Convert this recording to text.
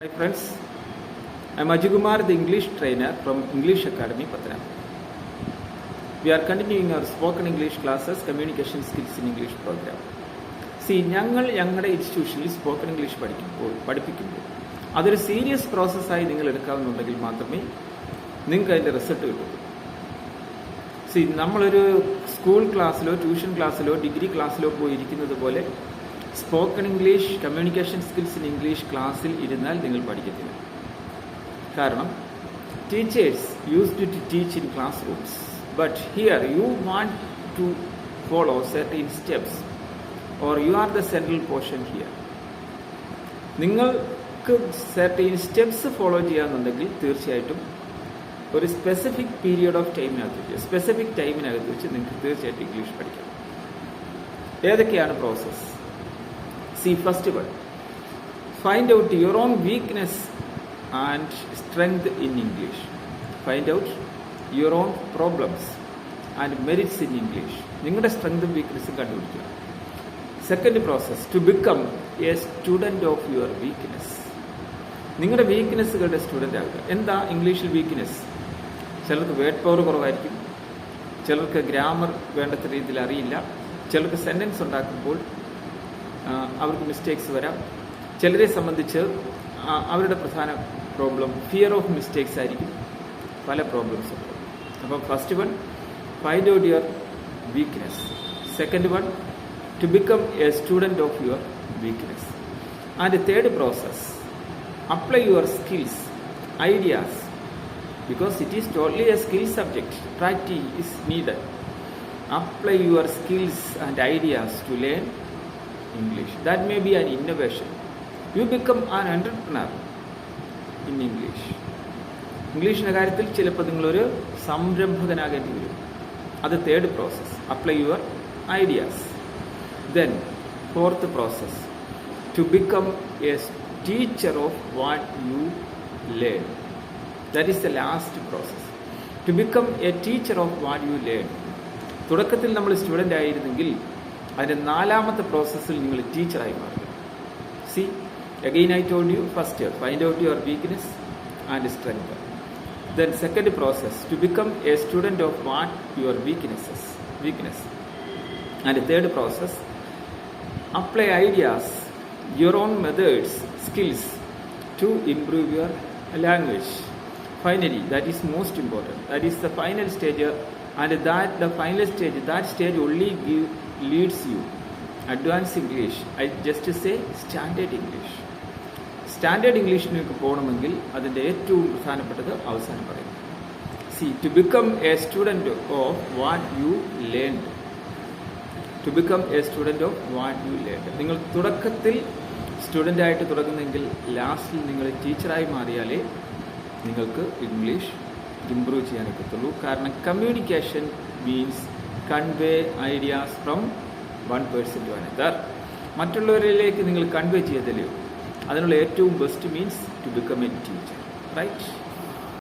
Hi friends, M Ajikumar the English trainer from English Academy, Patna. We are continuing our spoken English classes, communication skills in English program. See ഞങ്ങൾ ഞങ്ങളുടെ ഇൻസ്റ്റിറ്റ്യൂഷനിൽ spoken English പഠിക്കുമ്പോൾ പഠിപ്പിക്കുമ്പോൾ അതൊരു serious പ്രോസസ്സായി നിങ്ങൾ എടുക്കാവുന്നുണ്ടെങ്കിൽ മാത്രമേ നിങ്ങൾക്ക് അതിന്റെ റിസൾട്ട് കിട്ടൂ സി നമ്മളൊരു സ്കൂൾ ക്ലാസ്സിലോ ട്യൂഷൻ ക്ലാസ്സിലോ ഡിഗ്രി ക്ലാസ്സിലോ പോയി ഇരിക്കുന്നത് പോലെ spoken English communication skills in English ക്ലാസ്സിൽ ഇരുന്നാൽ നിങ്ങൾ പഠിക്കത്തില്ല. കാരണം teachers use to teach in classrooms but here you want to follow certain steps or you are the central portion here നിങ്ങൾക്ക് സെർട്ടൈൻ സ്റ്റെപ്സ് ഫോളോ ചെയ്യാമെന്നുണ്ടെങ്കിൽ തീർച്ചയായിട്ടും ഒരു സ്പെസിഫിക് പീരിയഡ് ഓഫ് ടൈമിനകത്ത് വെച്ച് സ്പെസിഫിക് ടൈമിനകത്ത് വെച്ച് നിങ്ങൾക്ക് തീർച്ചയായിട്ടും ഇംഗ്ലീഷ് പഠിക്കാം. ഏതൊക്കെയാണ് process see first one. Find out your own weakness and strength in English find out your own problems and merits in English നിങ്ങളുടെ സ്ട്രെങ്തും വീക്ക്നെസ്സും കണ്ടുപിടിക്കുക. Second process to become a student of your weakness നിങ്ങളുടെ വീക്ക്നെസ്സുകളുടെ student ആകുക എന്താ ഇംഗ്ലീഷിൽ weakness ചിലർക്ക് വേർഡ് പവർ കുറവായിരിക്കും. ചിലർക്ക് ഗ്രാമർ വേണ്ടത്ര രീതിയിൽ അറിയില്ല. ചിലർക്ക് സെന്റൻസ് ഉണ്ടാക്കുമ്പോൾ അവർക്ക് മിസ്റ്റേക്സ് വരാം. ചിലരെ സംബന്ധിച്ച് അവരുടെ പ്രധാന പ്രോബ്ലം ഫിയർ ഓഫ് മിസ്റ്റേക്സ് ആയിരിക്കും. പല പ്രോബ്ലംസ് അപ്പം first one find out your weakness second one to become a student of your weakness and third process apply your skills ideas because it is totally a skill subject practice is needed apply your skills and ideas to learn. English. That may be an innovation. You become an entrepreneur in English. ഇംഗ്ലീഷിന്റെ കാര്യത്തിൽ ചിലപ്പോൾ നിങ്ങളൊരു സംരംഭകനാകേണ്ടി വരും അത് third process. Apply your ideas then fourth process to become a teacher of what you learn. That is the last process. To become a teacher of what you learn. തുടക്കത്തിൽ നമ്മൾ student ആയിരുന്നെങ്കിൽ അതിന്റെ നാലാമത്തെ പ്രോസസ്സിൽ നിങ്ങൾ ടീച്ചറായി മാറുക see again I told you first find out your weakness and strength then second process to become a student of what your weaknesses weakness and third process apply ideas your own methods skills to your language. Finally, that is most important. That is the final stage, uh, and that the final stage, that stage only give, leads you. Advanced English, I just say standard English. Standard ഇംഗ്ലീഷിലേക്ക് പോകണമെങ്കിൽ അതിന്റെ ഏറ്റവും പ്രധാനപ്പെട്ടത് അവസാനം പറയും. See to become a student of what you learn to become a student of what you learn നിങ്ങൾ തുടക്കത്തിൽ സ്റ്റുഡന്റായിട്ട് തുടങ്ങുന്നെങ്കിൽ ലാസ്റ്റിൽ നിങ്ങൾ ടീച്ചറായി മാറിയാലേ നിങ്ങൾക്ക് ഇംഗ്ലീഷ് ഇമ്പ്രൂവ് ചെയ്യാൻ പറ്റത്തുള്ളൂ. കാരണം communication means convey ideas from one person to another മറ്റുള്ളവരിലേക്ക് നിങ്ങൾ കൺവേ ചെയ്തല്ലേ അതിനുള്ള ഏറ്റവും best means to become a teacher right